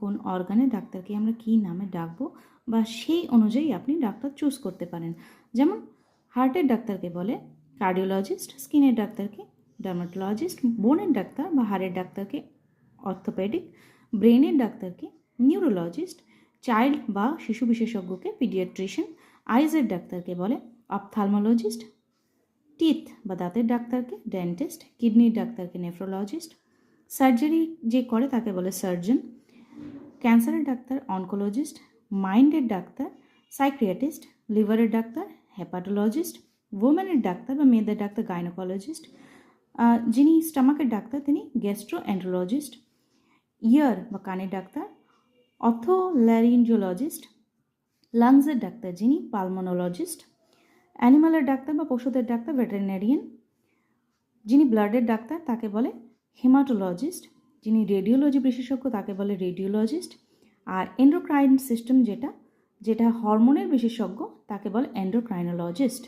কোন অর্গানের ডাক্তারকে আমরা কী নামে ডাকবো বা সেই অনুযায়ী আপনি ডাক্তার চুজ করতে পারেন। যেমন হার্টের ডাক্তারকে বলে কার্ডিওলজিস্ট স্কিনের ডাক্তারকে ডার্মাটোলজিস্ট বোনের ডাক্তার বা হাড়ের ডাক্তারকে অর্থোপেডিক ব্রেনের ডাক্তারকে নিউরোলজিস্ট চাইল্ড বা শিশু বিশেষজ্ঞকে পিডিয়াট্রিশিয়ান আইজের ডাক্তারকে বলে অপথালমোলজিস্ট টিথ বা দাঁতের ডাক্তারকে ডেন্টিস্ট কিডনির ডাক্তারকে নেফ্রোলজিস্ট সার্জারি যে করে তাকে বলে সার্জন ক্যান্সারের ডাক্তার অনকোলজিস্ট মাইন্ডের ডাক্তার সাইক্রিয়াটিস্ট লিভারের ডাক্তার হেপাটোলজিস্ট ওমেনের ডাক্তার বা মেয়েদের ডাক্তার গাইনোকোলজিস্ট যিনি স্টামাকের ডাক্তার, তিনি গ্যাস্ট্রো অ্যান্ড্রোলজিস্ট ইয়ার বা কানের ডাক্তার অথোল্যারিঞ্জোলজিস্ট লাংসের ডাক্তার, যিনি পালমোনোলজিস্ট অ্যানিমালের ডাক্তার বা পশুদের ডাক্তার ভেটেরিনারিয়ান যিনি ব্লাডের ডাক্তার, তাকে বলে হেমাটোলজিস্ট যিনি রেডিওলজি বিশেষজ্ঞ, তাকে বলে রেডিওলজিস্ট আর এন্ডোক্রাইন সিস্টেম যেটা যেটা হরমোনের বিশেষজ্ঞ, তাকে বলে এন্ডোক্রাইনোলজিস্ট